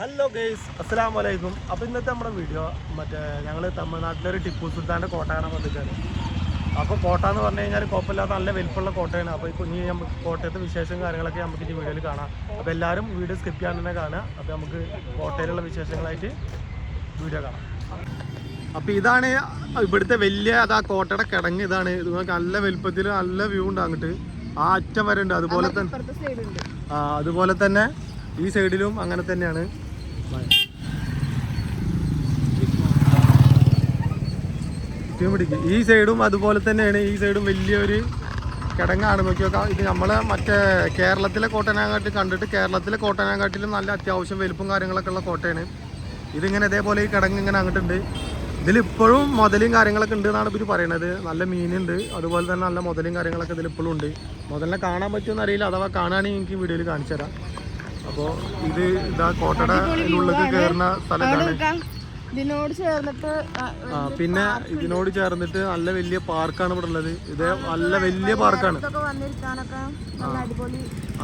Hello guys അസ്സാം വലൈക്കും അപ്പോൾ ഇന്നത്തെ നമ്മുടെ വീഡിയോ മറ്റേ ഞങ്ങൾ തമിഴ്നാട്ടിലൊരു ടിപ്പു സുൽത്താന്റെ കോട്ട കാണാൻ വന്നിട്ടാണ് അപ്പോൾ കോട്ട എന്ന് പറഞ്ഞു കഴിഞ്ഞാൽ കുഴപ്പമില്ലാത്ത നല്ല വലിപ്പമുള്ള കോട്ടയാണ്. അപ്പോൾ ഈ ഇനി നമുക്ക് കോട്ടയത്തെ വിശേഷം കാര്യങ്ങളൊക്കെ നമുക്ക് ഈ വീഡിയോയിൽ കാണാം. അപ്പോൾ എല്ലാവരും വീഡിയോ സ്കിപ്പ് ചെയ്യാൻ തന്നെ കാണുക. അപ്പോൾ നമുക്ക് കോട്ടയിലുള്ള വിശേഷങ്ങളായിട്ട് വീഡിയോ കാണാം. അപ്പോൾ ഇതാണ് ഇവിടുത്തെ വലിയ അത് ആ കോട്ടയുടെ കിടങ്ങ് ഇതാണ്. ഇത് നല്ല വലിപ്പത്തിൽ നല്ല വ്യൂ ഉണ്ട് അങ്ങോട്ട്. ആ അറ്റം വരെ ഉണ്ട്. അതുപോലെ തന്നെ ആ അതുപോലെ തന്നെ ഈ സൈഡിലും അങ്ങനെ തന്നെയാണ്. തീ പിടിക്കും. ഈ സൈഡും അതുപോലെ തന്നെയാണ്. ഈ സൈഡും വലിയൊരു കിടങ്ങാണ്. നോക്കി നോക്കാം ഇത് നമ്മളെ മറ്റേ കേരളത്തിലെ കോട്ടനാങ്കാട്ടിൽ കണ്ടിട്ട് കേരളത്തിലെ കോട്ടനാങ്കാട്ടിലും നല്ല അത്യാവശ്യം വലുപ്പും കാര്യങ്ങളൊക്കെ ഉള്ള കോട്ടയാണ്. ഇതിങ്ങനെ ഇതേപോലെ ഈ കിടങ്ങ് ഇങ്ങനെ അങ്ങോട്ടുണ്ട്. ഇതിലിപ്പോഴും മുതലും കാര്യങ്ങളൊക്കെ ഉണ്ട് എന്നാണ് ഇവർ പറയണത്. നല്ല മീനുണ്ട്. അതുപോലെ തന്നെ നല്ല മുതലും കാര്യങ്ങളൊക്കെ ഇതിലിപ്പോഴും ഉണ്ട്. മുതലിനെ കാണാൻ പറ്റുമെന്ന് അറിയില്ല. അഥവാ കാണുകയാണെങ്കിൽ എനിക്ക് വീഡിയോയിൽ കാണിച്ചു തരാം അപ്പോൾ ഇത് ഇതാ കോട്ടയുടെ ഉള്ളിൽ കയറുന്ന സ്ഥലം അവിടെ ഇതാണ് നിൽക്കാം ഇതിനോട് ചേർന്നിട്ട് പിന്നെ ഇതിനോട് ചേർന്നിട്ട് നല്ല വലിയ പാർക്കാണ് ഇവിടെ ഉള്ളത്. ഇത് നല്ല വലിയ പാർക്കാണ്.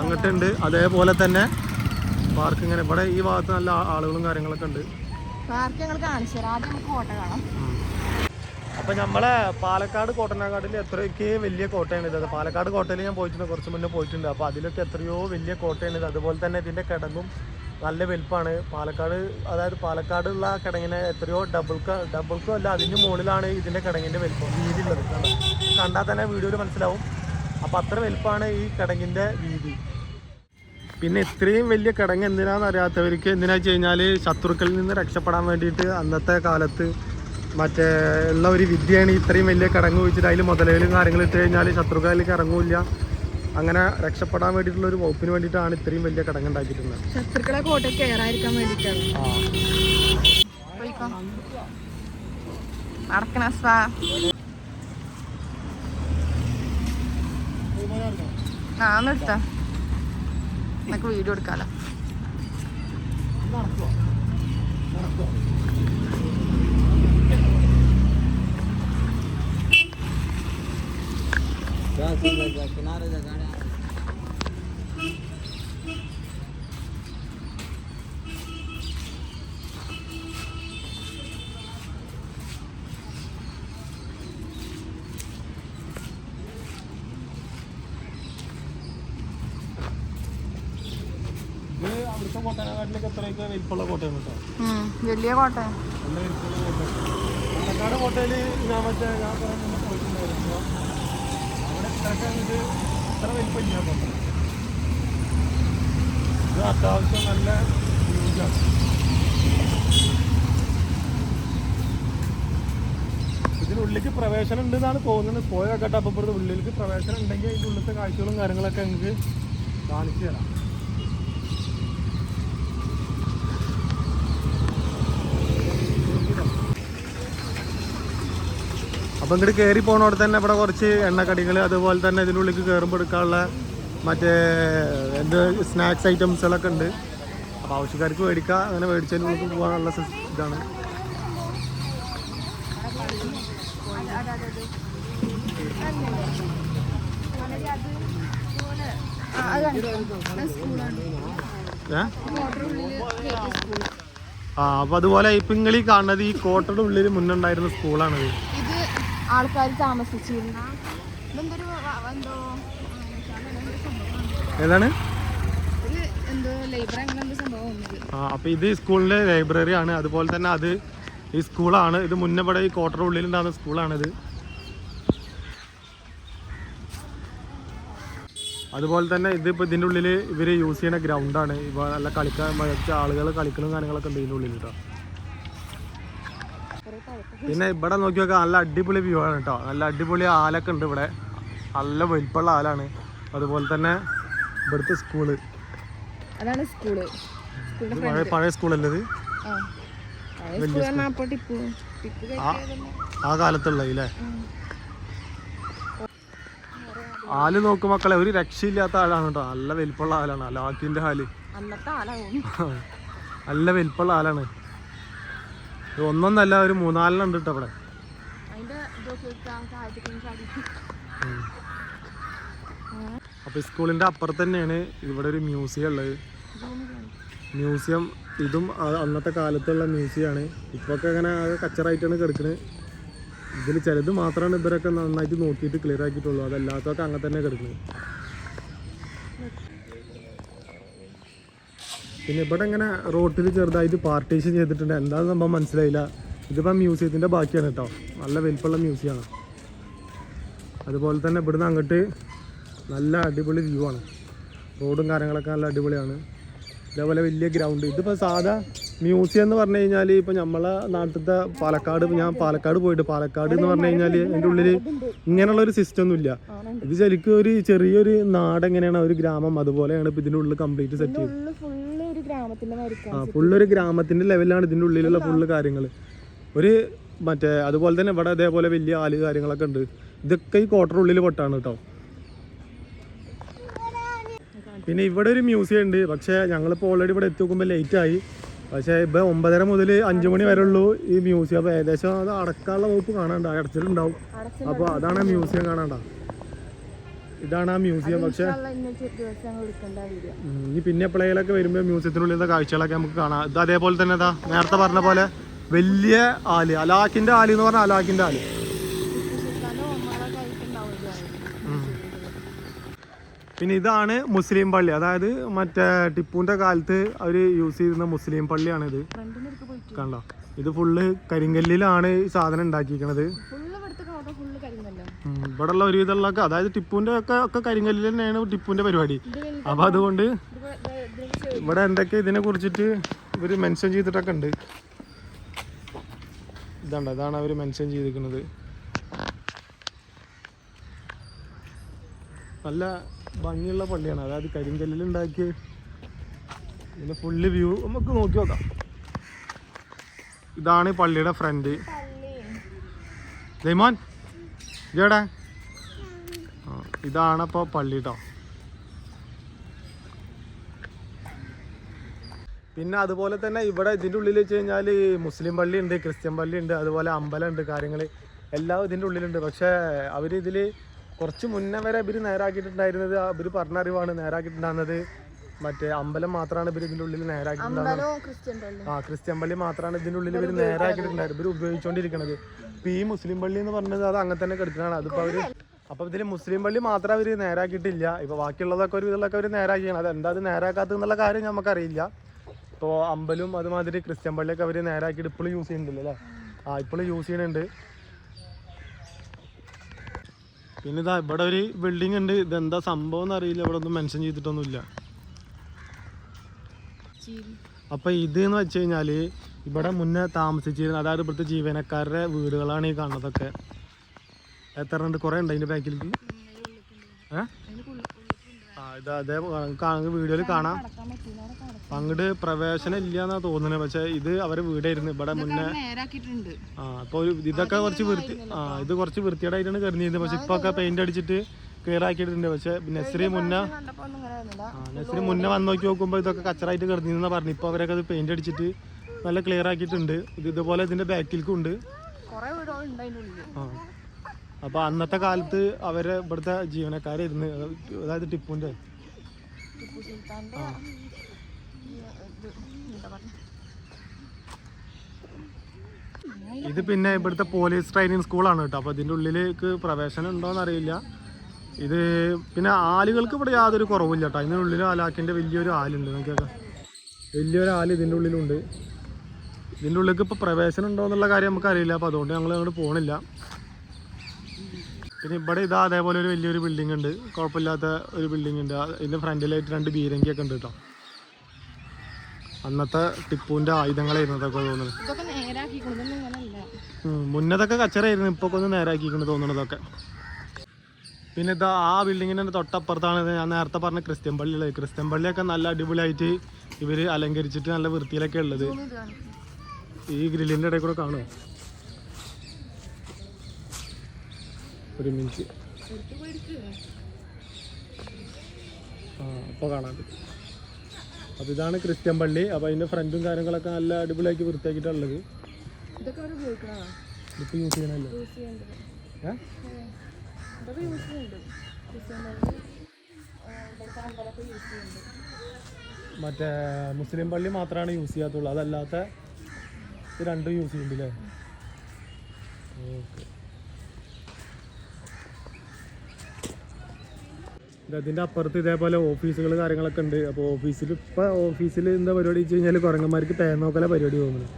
അങ്ങോട്ടുണ്ട്. അതേപോലെ തന്നെ പാർക്ക് ഇങ്ങനെ ഇവിടെ ഈ ഭാഗത്ത് നല്ല ആളുകളും കാര്യങ്ങളൊക്കെ ഉണ്ട്. അപ്പൊ നമ്മളെ പാലക്കാട് കോട്ടനാക്കാട്ടിൽ എത്രയൊക്കെ വലിയ കോട്ടയാണ് ഇത്. പാലക്കാട് കോട്ടയിൽ ഞാൻ പോയിട്ടുണ്ട് കുറച്ച് മുന്നേ പോയിട്ടുണ്ട്. അപ്പൊ അതിലൊക്കെ എത്രയോ വലിയ കോട്ടയാണ് ഇത്. അതുപോലെ തന്നെ ഇതിന്റെ കിടങ്ങും നല്ല വലുപ്പമാണ് പാലക്കാട് അതായത് പാലക്കാടുള്ള കിടങ്ങിനെ എത്രയോ ഡബിൾ ഡബിൾക്കോ അല്ല അതിന്റെ മുകളിലാണ് ഇതിന്റെ കിടങ്ങിന്റെ വലുപ്പം വീതി ഉള്ളത് കണ്ടോ? കണ്ടാൽ തന്നെ വീഡിയോയിൽ മനസ്സിലാവും. അപ്പൊ അത്ര വലുപ്പമാണ് ഈ കിടങ്ങിന്റെ വീതി. പിന്നെ ഇത്രയും വലിയ കിടങ്ങ് എന്തിനാന്ന് അറിയാത്തവർക്ക് എന്തിനാ വെച്ച് കഴിഞ്ഞാൽ ശത്രുക്കളിൽ നിന്ന് രക്ഷപ്പെടാൻ വേണ്ടിയിട്ട് അന്നത്തെ കാലത്ത് മറ്റേ ഉള്ള ഒരു വിദ്യയാണ് ഇത്രയും വലിയ കിടങ്ങ് വെച്ചിട്ട് അതിൽ മുതലുകളും കാര്യങ്ങളും ഇട്ട് കഴിഞ്ഞാൽ ശത്രുക്കളിലേക്ക് ഇറങ്ങൂല അങ്ങനെ രക്ഷപ്പെടാൻ വേണ്ടിയിട്ടുള്ള ഒരു വകുപ്പിന് വേണ്ടിയിട്ടാണ് ഇത്രയും വലിയ കടങ്ങുണ്ടാക്കിയിട്ടുള്ളത് ശത്രുക്കളെ കോട്ടയിൽ കയറാതിരിക്കാൻ വേണ്ടിയിട്ടാണ്. എടുത്താ. നമുക്ക് വീഡിയോ എടുക്കാലോ. കോട്ടനാട്ടിലേക്ക് എത്രയൊക്കെ വലിപ്പമുള്ള കോട്ടയാണ് കേട്ടോ വലിയ കോട്ട നല്ല വലിപ്പമുള്ള കോട്ടയാണ് പാലക്കാട് കോട്ടയിൽ ഞാൻ മറ്റേ ഞാൻ കുറേ മുമ്പ് പോയിട്ടുണ്ടായിരുന്നു. അവിടെ ഇത്രയൊക്കെ ഇത്ര വലിപ്പമില്ല കോട്ട ഇത് അത്യാവശ്യം നല്ല യൂജാണ് ഇതിനുള്ളിലേക്ക് പ്രവേശനം ഉണ്ട് എന്നാണ് തോന്നുന്നത്. പോയ കേട്ടോ അപ്പം ഉള്ളിലേക്ക് പ്രവേശനം ഉണ്ടെങ്കിൽ അതിന്റെ ഉള്ളിലത്തെ കാഴ്ചകളും കാര്യങ്ങളൊക്കെ നിങ്ങൾക്ക് കാണിച്ചു തരാം. അപ്പം ഇങ്ങോട്ട് കയറി പോകുന്നവിടെ തന്നെ ഇവിടെ കുറച്ച് എണ്ണക്കടികൾ അതുപോലെ തന്നെ ഇതിനുള്ളിൽ കയറുമ്പോൾ എടുക്കാനുള്ള മറ്റേ എന്ത് സ്നാക്സ് ഐറ്റംസുകളൊക്കെ ഉണ്ട്. അപ്പോൾ ആവശ്യക്കാർക്ക് മേടിക്കുക അങ്ങനെ മേടിച്ചതിന് ഉള്ളിൽ പോകാനുള്ള ഇതാണ്. ആ അപ്പോൾ അതുപോലെ ഇപ്പം നിങ്ങൾ കാണുന്നത് ഈ കോട്ടയുടെ ഉള്ളിൽ മുന്നുണ്ടായിരുന്ന സ്കൂളാണിത്. ആൾക്കാർ താമസിച്ചിരുന്ന ഇതെന്തൊരു എന്തോ ഏതാണ് അപ്പോൾ ഇത് സ്കൂളിന്റെ ലൈബ്രറി ആണ്. അതുപോലെ തന്നെ അത് ഈ സ്കൂളാണ്. ഇത് മുന്നേ ഇവിടെ ഈ ഉള്ളിൽ ഉണ്ടാകുന്ന സ്കൂളാണിത് അതുപോലെ തന്നെ ഇതിപ്പോൾ ഇതിന്റെ ഉള്ളിൽ ഇവർ യൂസ് ചെയ്യുന്ന ഗ്രൗണ്ടാണ് ഇപ്പോൾ നല്ല കളിക്കാൻ ആളുകൾ കളിക്കലും കാര്യങ്ങളൊക്കെ ഉണ്ട് ഇതിന്റെ ഉള്ളിൽ കേട്ടോ പിന്നെ ഇവിടെ നോക്കി നോക്കാം നല്ല അടിപൊളി വ്യൂ ആണ് കേട്ടോ നല്ല അടിപൊളി ആലൊക്കെ ഉണ്ട് ഇവിടെ. നല്ല വലിപ്പമുള്ള ആലാണ്. അതുപോലെ തന്നെ ഇവിടുത്തെ സ്കൂൾ അതാണ് സ്കൂൾ പഴയ സ്കൂളല്ലത് സ്കൂളല്ലേ ആ. കാലത്തുള്ള ഇല്ലേ ആൽ നോക്കും മക്കളെ ഒരു രക്ഷയില്ലാത്ത ആളാണ് കേട്ടോ നല്ല വലിപ്പമുള്ള ആലാണ്. ലാക്കിന്റെ ആലാവും നല്ല വലിപ്പമുള്ള ആലാണ്. ഇത് ഒന്നൊന്നല്ല ഒരു മൂന്നാലെണ്ണം ഉണ്ട് കേട്ടോ അവിടെ അപ്പൊ സ്കൂളിന്റെ അപ്പുറത്ത് തന്നെയാണ് ഇവിടെ ഒരു മ്യൂസിയം ഉള്ളത്. മ്യൂസിയം ഇതും അന്നത്തെ കാലത്തുള്ള മ്യൂസിയമാണ് ഇപ്പൊക്കെ അങ്ങനെ കച്ചറായിട്ടാണ് കിടക്കുന്നത് ഇതിൽ ചിലത് മാത്രമാണ് ഇവരൊക്കെ നന്നായിട്ട് നോക്കിയിട്ട് ക്ലിയർ ആക്കിയിട്ടുള്ളൂ. അതല്ലാത്തൊക്കെ അങ്ങനെ തന്നെ കിടക്കുന്നത് പിന്നെ ഇവിടെ ഇങ്ങനെ റോട്ടിൽ ചെറുതായിട്ട് പാർട്ടീഷൻ ചെയ്തിട്ടുണ്ട്. എന്താണെന്ന് സംഭവം മനസ്സിലായില്ല. ഇതിപ്പോൾ മ്യൂസിയത്തിന്റെ ബാക്കിയാണ് കേട്ടോ നല്ല വലിപ്പമുള്ള മ്യൂസിയമാണ് അതുപോലെ തന്നെ ഇവിടുന്ന് അങ്ങോട്ട് നല്ല അടിപൊളി വ്യൂ ആണ്. റോഡും കാര്യങ്ങളൊക്കെ നല്ല അടിപൊളിയാണ്. ഇതേപോലെ വലിയ ഗ്രൗണ്ട് ഇതിപ്പോൾ സാധാ മ്യൂസിയം എന്ന് പറഞ്ഞു കഴിഞ്ഞാൽ ഇപ്പോൾ നമ്മളെ നാട്ടിലത്തെ പാലക്കാട് ഞാൻ പാലക്കാട് പോയിട്ട് പാലക്കാട് എന്ന് പറഞ്ഞു കഴിഞ്ഞാൽ എന്റെ ഉള്ളിൽ ഇങ്ങനെയുള്ള ഒരു സിസ്റ്റം ഒന്നുമില്ല. ഇത് ശരിക്കും ഒരു ചെറിയൊരു നാട് എങ്ങനെയാണ് ഒരു ഗ്രാമം അതുപോലെയാണ് ഇപ്പോൾ ഇതിന്റെ ഉള്ളിൽ കംപ്ലീറ്റ് സെറ്റ് ചെയ്തത് ആ ഫുള്ളൊരു ഗ്രാമത്തിന്റെ ലെവലാണ് ഇതിന്റെ ഉള്ളിലുള്ള ഫുള്ള് കാര്യങ്ങൾ ഒരു മറ്റേ അതുപോലെ തന്നെ ഇവിടെ അതേപോലെ വലിയ ആൽ കാര്യങ്ങളൊക്കെ ഉണ്ട്. ഇതൊക്കെ ഈ കോട്ടർ ഉള്ളിൽ പൊട്ടാണ് കേട്ടോ പിന്നെ ഇവിടെ ഒരു മ്യൂസിയം ഉണ്ട്. പക്ഷേ ഞങ്ങളിപ്പോൾ ഓൾറെഡി ഇവിടെ എത്തി നോക്കുമ്പോൾ ലേറ്റ് ആയി. പക്ഷേ ഇപ്പൊ ഒമ്പതര മുതൽ അഞ്ചു മണി വരെ ഉള്ളൂ ഈ മ്യൂസിയം അപ്പോൾ ഏകദേശം അത് അടക്കാനുള്ള വകുപ്പ് കാണാണ്ട് അടച്ചിട്ടുണ്ടാവും അപ്പോൾ അതാണ് മ്യൂസിയം കാണാണ്ട ഇതാണ് ആ മ്യൂസിയം. പക്ഷേ ഇനി പിന്നെ പ്ലേയിലൊക്കെ വരുമ്പോൾ മ്യൂസിയത്തിനുള്ളിലത്തെ കാഴ്ചകളൊക്കെ നമുക്ക് കാണാം. ഇത് അതേപോലെ തന്നെ ഇതാ നേരത്തെ പറഞ്ഞ പോലെ വലിയ ആൽ അലാക്കിന്റെ ആൽ എന്ന് പറഞ്ഞാൽ അലാക്കിന്റെ ആൽ. പിന്നെ ഇതാണ് മുസ്ലിം പള്ളി. അതായത് മറ്റേ ടിപ്പുവിന്റെ കാലത്ത് അവർ യൂസ് ചെയ്തിരുന്ന മുസ്ലിം പള്ളിയാണ് ഇത് ഫ്രണ്ടിന്റെ അടുത്ത് പോയിട്ട്. കണ്ടോ? ഇത് ഫുള്ള് കരിങ്കല്ലിലാണ് ഈ സാധനം ഉണ്ടാക്കിയിരിക്കണത് ഫുള്ള് ഇവിടുത്തെ കോട്ട ഫുള്ള് കരിങ്ങല്ലോ ഉള്ള ഒരു ഒരുവിധമുള്ളതൊക്കെ അതായത് ടിപ്പുവിന്റെ ഒക്കെ ഒക്കെ കരിങ്കല്ലിൽ തന്നെയാണ് ടിപ്പുവിന്റെ പരിപാടി. അപ്പൊ അതുകൊണ്ട് ഇവിടെ എന്തൊക്കെ ഇതിനെ കുറിച്ചിട്ട് ഇവർ മെൻഷൻ ചെയ്തിട്ടൊക്കെ ഉണ്ട്. ഇതാണ് അതാണ് അവർ മെൻഷൻ ചെയ്തിരിക്കുന്നത്. നല്ല ഭംഗിയുള്ള പള്ളിയാണ്. അതായത് കരിങ്കല്ലിൽ ഉണ്ടാക്കി ഇതിന്റെ ഫുള്ള് വ്യൂ നമുക്ക് നോക്കി നോക്കാം. ഇതാണ് പള്ളിയുടെ ഫ്രണ്ട് ജയ്മോൻ ആ ഇതാണ് ഇപ്പോൾ പള്ളി കേട്ടോ പിന്നെ അതുപോലെ തന്നെ ഇവിടെ ഇതിന്റെ ഉള്ളിൽ വെച്ച് കഴിഞ്ഞാൽ മുസ്ലിം പള്ളി ഉണ്ട് ക്രിസ്ത്യൻ പള്ളി ഉണ്ട് അതുപോലെ അമ്പലം ഉണ്ട് കാര്യങ്ങൾ എല്ലാം ഇതിന്റെ ഉള്ളിലുണ്ട്. പക്ഷേ അവർ ഇതിൽ കുറച്ച് മുന്നേ വരെ ഇവർ നേരാക്കിയിട്ടുണ്ടായിരുന്നത് ഇവർ പറഞ്ഞ അറിവാണ് നേരാക്കിയിട്ടുണ്ടാകുന്നത് മറ്റേ അമ്പലം മാത്രമാണ് ഇവർ ഇതിന്റെ ഉള്ളിൽ നേരാക്കിയിട്ടുണ്ടാകുന്നത് ആ ക്രിസ്ത്യൻ പള്ളി മാത്രമാണ് ഇതിന്റെ ഉള്ളിൽ ഇവർ നേരാക്കിയിട്ടുണ്ടായിരുന്നു ഇവർ ഉപയോഗിച്ചുകൊണ്ടിരിക്കുന്നത് ഇപ്പം ഈ മുസ്ലിം പള്ളി എന്ന് പറഞ്ഞത് അത് അങ്ങനെ തന്നെ കിടക്കുന്നതാണ് അതിപ്പോൾ അവർ അപ്പോൾ ഇതിൽ മുസ്ലിം പള്ളി മാത്രം അവർ നേരാക്കിയിട്ടില്ല. ഇപ്പോൾ ബാക്കിയുള്ളതൊക്കെ ഒരു ഇതിലൊക്കെ അവർ നേരാക്കിയാണ്. അത് എന്താ അത് നേരാക്കാത്തതെന്നുള്ള കാര്യം നമുക്കറിയില്ല. ഇപ്പോൾ അമ്പലും അതുമാതിരി ക്രിസ്ത്യൻ പള്ളിയൊക്കെ അവർ നേരാക്കിയിട്ട് ഇപ്പോഴും യൂസ് ചെയ്യുന്നുണ്ടല്ലോ അല്ലേ? ആ ഇപ്പോഴും യൂസ് ചെയ്യുന്നുണ്ട്. പിന്നെ ഇതാ ഇവിടെ ഒരു ബിൽഡിംഗ് ഉണ്ട്. ഇതെന്താ സംഭവം എന്നറിയില്ല. ഇവിടെ ഒന്നും മെൻഷൻ ചെയ്തിട്ടൊന്നുമില്ല. അപ്പൊ ഇത് എന്ന് വെച്ച് കഴിഞ്ഞാൽ ഇവിടെ മുന്നേ താമസിച്ചിരുന്ന അതായത് ഇവിടുത്തെ ജീവനക്കാരുടെ വീടുകളാണ് ഈ കാണുന്നതൊക്കെ. എത്ര ഉണ്ട് കുറെ ഉണ്ട് അതിന്റെ ബാക്കിലേക്ക് ഏഹ് ആ ഇത് അതേ വീഡിയോയിൽ കാണാം. അങ്ങോട്ട് പ്രവേശനം ഇല്ല എന്നാ തോന്നുന്നത്. പക്ഷെ ഇത് അവരെ വീടായിരുന്നു. ഇവിടെ മുന്നേ ആ അപ്പൊ ഇതൊക്കെ കുറച്ച് വൃത്തി ആ ഇത് കുറച്ച് വൃത്തിയേടായിട്ടാണ് കരുതിയിരുന്നത്. പക്ഷെ ഇപ്പൊ ഒക്കെ പെയിന്റ് അടിച്ചിട്ട് ക്ലിയർ ആക്കിയിട്ടുണ്ട്. പക്ഷെ നഴ്സറി മുന്നേ ആ മുന്നേ വന്ന് നോക്കി നോക്കുമ്പോൾ ഇതൊക്കെ കച്ചറായിട്ട് കരുതിയിരുന്ന പറഞ്ഞു ഇപ്പൊ അവരൊക്കെ അത് പെയിന്റ് അടിച്ചിട്ട് നല്ല ക്ലിയർ ആക്കിയിട്ടുണ്ട്. ഇത് ഇതുപോലെ ഇതിന്റെ ബാക്കിൽക്കും ഉണ്ട്. ആ. അപ്പോൾ അന്നത്തെ കാലത്ത് അവരെ ഇവിടുത്തെ ജീവനക്കാരായിരുന്നു അതായത് ടിപ്പുന്റെ ടിപ്പു സുൽത്താന്റെ ഇത് പിന്നെ ഇവിടുത്തെ പോലീസ് ട്രെയിനിങ് സ്കൂളാണ് കേട്ടോ. അപ്പോൾ ഇതിന്റെ ഉള്ളിലേക്ക് പ്രവേശനം ഉണ്ടോന്ന് അറിയില്ല. ഇത് പിന്നെ ആലുകൾക്ക് ഇവിടെ യാതൊരു കുറവില്ല കേട്ടോ. അതിന്റെ ഉള്ളിൽ ആലാക്കിന്റെ വലിയൊരു ആലുണ്ട് നോക്കിയൊക്കെ. വലിയൊരു ആൽ ഇതിന്റെ ഉള്ളിലുണ്ട്. ഇതിന്റെ ഉള്ളിലേക്ക് ഇപ്പോൾ പ്രവേശനം ഉണ്ടോ എന്നുള്ള കാര്യം നമുക്ക് അറിയില്ല അപ്പോൾ അതുകൊണ്ട് ഞങ്ങൾ അങ്ങോട്ട് പോകണില്ല പിന്നെ ഇവിടെ ഇതാ അതേപോലെ ഒരു വലിയൊരു ബിൽഡിംഗ് ഉണ്ട്. കുഴപ്പമില്ലാത്ത ഒരു ബിൽഡിംഗ് ഉണ്ട്. ഇതിന്റെ ഫ്രണ്ടിലായിട്ട് രണ്ട് ബീരങ്കിയൊക്കെ ഉണ്ട് കേട്ടോ. അന്നത്തെ ടിപ്പുവിന്റെ ആയുധങ്ങളായിരുന്നു അതൊക്കെ തോന്നുന്നത്. മുന്നതൊക്കെ കച്ചറായിരുന്നു ഇപ്പൊ ഒന്ന് നേരാക്കിക്കൊണ്ട് തോന്നുന്നതൊക്കെ പിന്നെ ഇതാ ആ ബിൽഡിങ്ങിന്റെ തൊട്ടപ്പുറത്താണ് ഞാൻ നേരത്തെ പറഞ്ഞ ക്രിസ്ത്യൻ പള്ളി ഉള്ളത് ക്രിസ്ത്യൻ പള്ളിയൊക്കെ നല്ല അടിപൊളിയായിട്ട് ഇവർ അലങ്കരിച്ചിട്ട് നല്ല വൃത്തിയിലൊക്കെ ഉള്ളത്. ഈ ഗ്രില്ലിന്റെ ഇടയിൽ കൂടെ കാണുമോ ഒരു മിനിറ്റ്. ആ അപ്പോൾ കാണാൻ പറ്റും. അപ്പോൾ ഇതാണ് ക്രിസ്ത്യൻ പള്ളി. അപ്പോൾ അതിന്റെ ഫ്രണ്ടും കാര്യങ്ങളൊക്കെ നല്ല അടിപൊളിയാക്കി വൃത്തിയാക്കിയിട്ടുള്ളത്. ഇതൊക്കെ യൂസ് ചെയ്യണല്ലോ? മറ്റേ മുസ്ലിം പള്ളി മാത്രമാണ് യൂസ് ചെയ്യാത്തുള്ളൂ. അതല്ലാത്ത രണ്ടും യൂസ് ചെയ്യുന്നുണ്ട് അല്ലേ ഓക്കെ. ഇതിന്റെ അപ്പുറത്ത് ഇതേപോലെ ഓഫീസുകൾ കാര്യങ്ങളൊക്കെ ഉണ്ട്. അപ്പോൾ ഓഫീസിൽ ഇപ്പോൾ ഓഫീസിൽ എന്താ പരിപാടി വെച്ച് കഴിഞ്ഞാൽ കുരങ്ങന്മാർക്ക് തേൻ നോക്കല പരിപാടി തോന്നുന്നു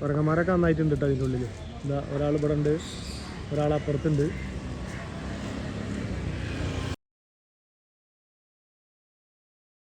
കുരങ്ങന്മാരൊക്കെ നന്നായിട്ടുണ്ട് കേട്ടോ അതിന്റെ ഉള്ളിൽ എന്താ ഒരാൾ ഇവിടെ ഉണ്ട് ഒരാൾ അപ്പുറത്തുണ്ട്.